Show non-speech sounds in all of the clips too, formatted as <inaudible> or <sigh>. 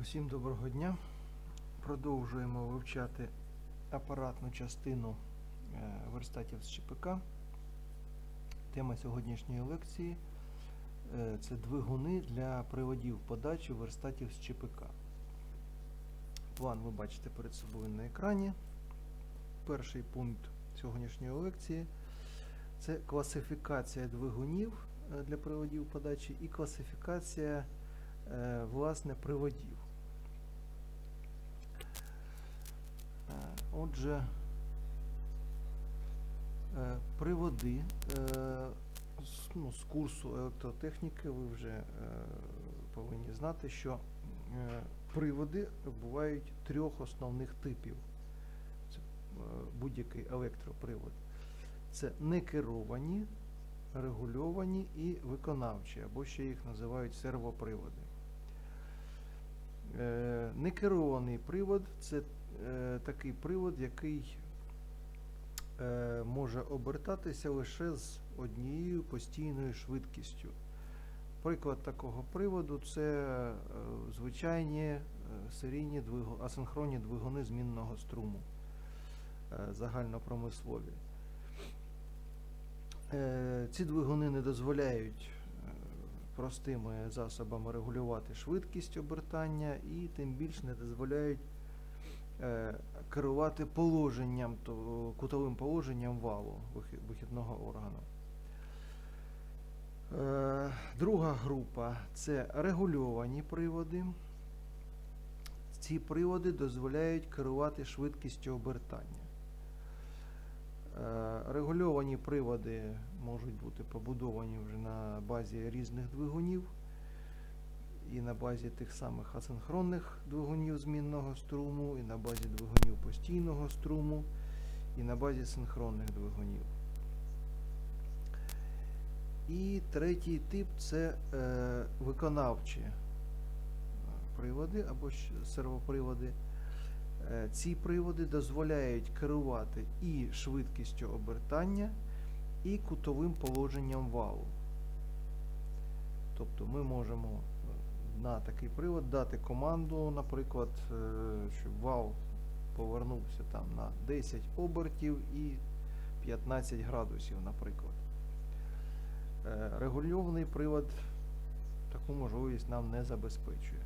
Усім доброго дня. Продовжуємо вивчати апаратну частину е, верстатів з ЧПК. Тема сьогоднішньої лекції е, це двигуни для приводів подачі верстатів з ЧПК. План ви бачите перед собою на екрані. Перший пункт сьогоднішньої лекції це класифікація двигунів е, для приводів подачі і класифікація власне приводів. Е, Отже, е, приводи е, ну, з курсу електротехніки ви вже е, повинні знати, що приводи бувають трьох основних типів. Це будь-який електропривод. Це некеровані, регульовані і виконавчі, або ще їх називають сервоприводи. Некерований привод це такий привод, який е, може обертатися лише з однією постійною швидкістю. Приклад такого приводу це е, звичайні е, серійні двигу, асинхронні двигуни змінного струму е, загальнопромислові. Е, Ці двигуни не дозволяють е, простими засобами регулювати швидкість обертання і тим більш не дозволяють е, керувати положенням, то- кутовим положенням валу вихідного органу. Е, Друга група це регульовані приводи. Ці приводи дозволяють керувати швидкістю обертання. Е, Регульовані приводи можуть бути побудовані вже на базі різних двигунів і на базі тих самих асинхронних двигунів змінного струму, і на базі двигунів постійного струму, і на базі синхронних двигунів. І третій тип це е, виконавчі е, приводи або сервоприводи. Е, Ці приводи дозволяють керувати і швидкістю обертання, і кутовим положенням валу. Тобто ми можемо на такий привод дати команду, наприклад, е, щоб вал повернувся там на 10 обертів і 15 градусів, наприклад. Е, Регульований привод таку можливість нам не забезпечує.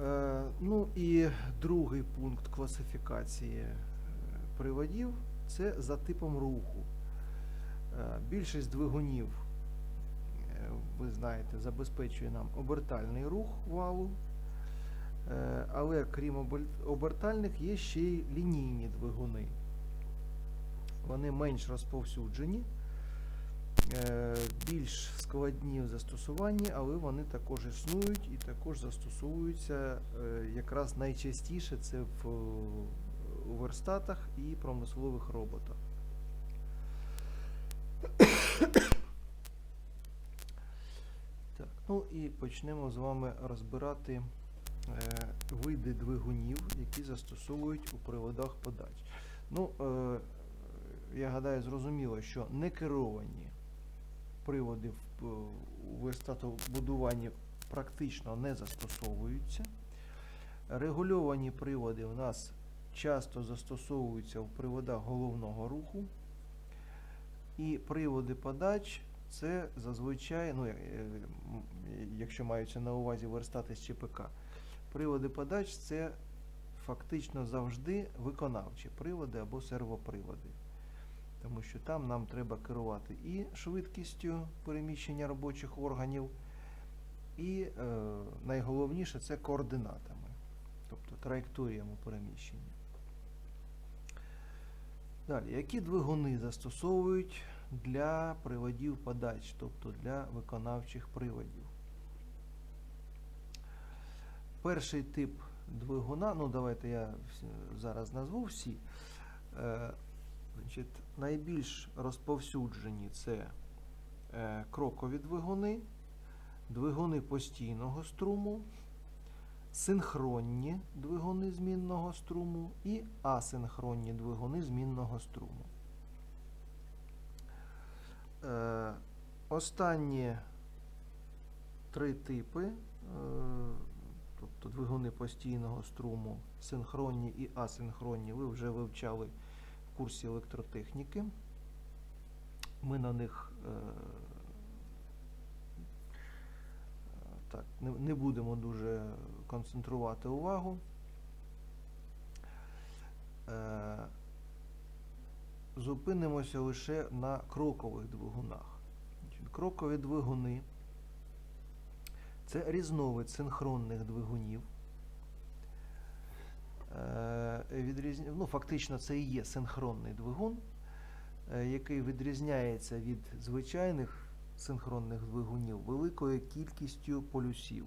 Е, Ну і другий пункт класифікації приводів це за типом руху. Більшість двигунів, ви знаєте, забезпечує нам обертальний рух валу. Е, Але крім обертальних є ще й лінійні двигуни. Вони менш розповсюджені, е, більш складні в застосуванні, але вони також існують і також застосовуються е, якраз найчастіше це в верстатах і промислових роботах. Ну і почнемо з вами розбирати е, види двигунів, які застосовують у приводах подач. Ну, е, я гадаю, зрозуміло, що некеровані приводи в, е, у верстатобудуванні практично не застосовуються. Регульовані приводи у нас часто застосовуються в приводах головного руху. І приводи подач це зазвичай, ну, е, якщо маються на увазі верстати з ЧПК, приводи подач це фактично завжди виконавчі приводи або сервоприводи. Тому що там нам треба керувати і швидкістю переміщення робочих органів, і е, найголовніше це координатами, тобто траєкторіями переміщення. Далі, які двигуни застосовують для приводів подач, тобто для виконавчих приводів? Перший тип двигуна, ну давайте я зараз назву всі. Е, значить, найбільш розповсюджені це е, крокові двигуни, двигуни постійного струму, синхронні двигуни змінного струму і асинхронні двигуни змінного струму. Е, останні три типи, е, тобто двигуни постійного струму, синхронні і асинхронні, ви вже вивчали в курсі електротехніки. Ми на них е, так, не, не будемо дуже концентрувати увагу. Е, Зупинимося лише на крокових двигунах. Крокові двигуни це різновид синхронних двигунів. Е, ну, фактично, це і є синхронний двигун, е, який відрізняється від звичайних синхронних двигунів великою кількістю полюсів.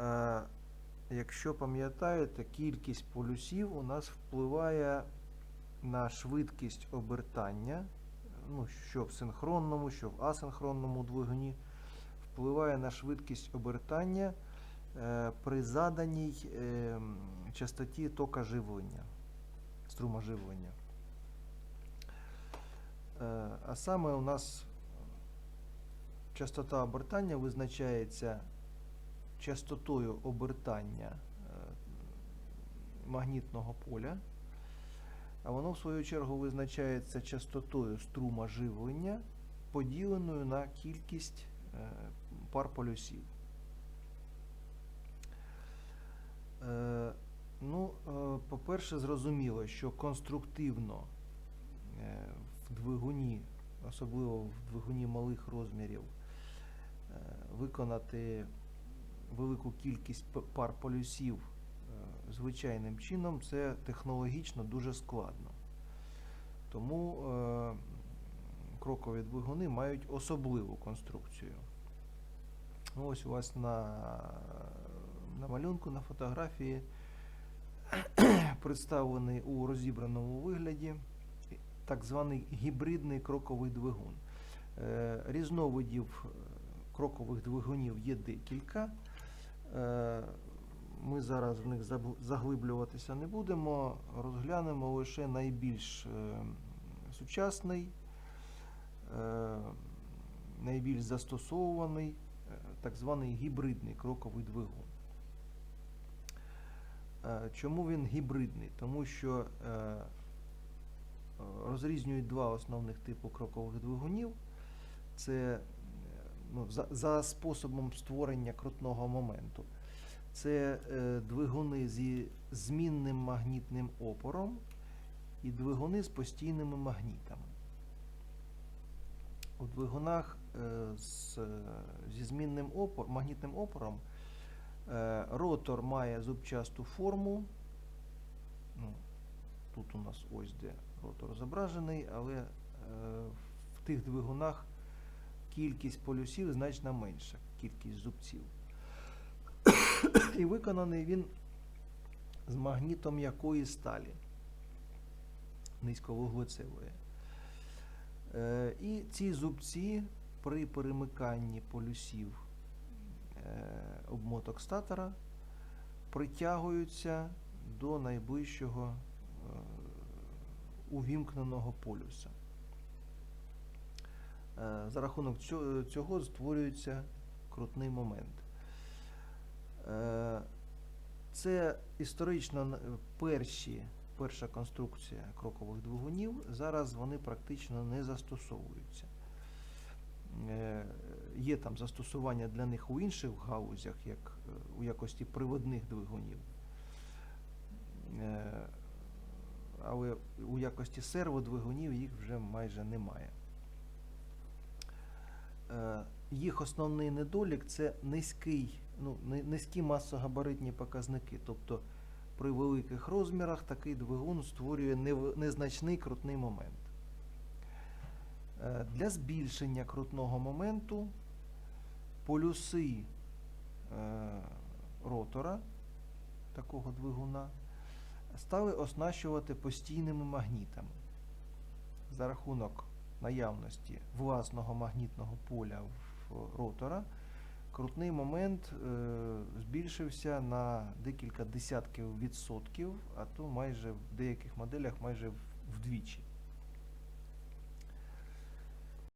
Е, Якщо пам'ятаєте, кількість полюсів у нас впливає на швидкість обертання, ну, що в синхронному, що в асинхронному двигуні, впливає на швидкість обертання е, при заданій е, частоті тока живлення, струма живлення. Е, а саме у нас частота обертання визначається частотою обертання е, магнітного поля, а воно, в свою чергу, визначається частотою струма живлення, поділеною на кількість е, пар полюсів. Е, Ну, е, по-перше, зрозуміло, що конструктивно в двигуні, особливо в двигуні малих розмірів, виконати велику кількість пар полюсів звичайним чином, це технологічно дуже складно. Тому е, крокові двигуни мають особливу конструкцію. Ну, Ось у вас на, на малюнку, на фотографії <clears throat> представлений у розібраному вигляді так званий гібридний кроковий двигун. Е, Різновидів е, крокових двигунів є декілька. Ми зараз в них заглиблюватися не будемо, розглянемо лише найбільш е, сучасний, е, найбільш застосовуваний, е, так званий гібридний кроковий двигун. Чому він гібридний? Тому що розрізнюють два основних типу крокових двигунів. Це ну, за, за способом створення крутного моменту. Це е, двигуни зі змінним магнітним опором і двигуни з постійними магнітами. У двигунах е, з, зі змінним опор, магнітним опором е, ротор має зубчасту форму. Ну, тут у нас ось де ротор зображений, але в тих двигунах кількість полюсів значно менша, кількість зубців. І виконаний він з магнітом якої сталі низьковуглецевої. Е, І ці зубці при перемиканні полюсів е, обмоток статора притягуються до найближчого е, увімкненого полюса. За рахунок цього створюється крутний момент. Е, Це історично перші, перша конструкція крокових двигунів. Зараз вони практично не застосовуються. Е, Є там застосування для них у інших галузях, як е, у якості приводних двигунів. Е, Але у якості серводвигунів їх вже майже немає. Е, Їх основний недолік це низький, ну, низькі масогабаритні показники. Тобто при великих розмірах такий двигун створює незначний крутний момент. Е, Для збільшення крутного моменту полюси е, ротора такого двигуна стали оснащувати постійними магнітами. За рахунок наявності власного магнітного поля в ротора, крутний момент е, збільшився на декілька десятків відсотків, а то майже в деяких моделях майже вдвічі.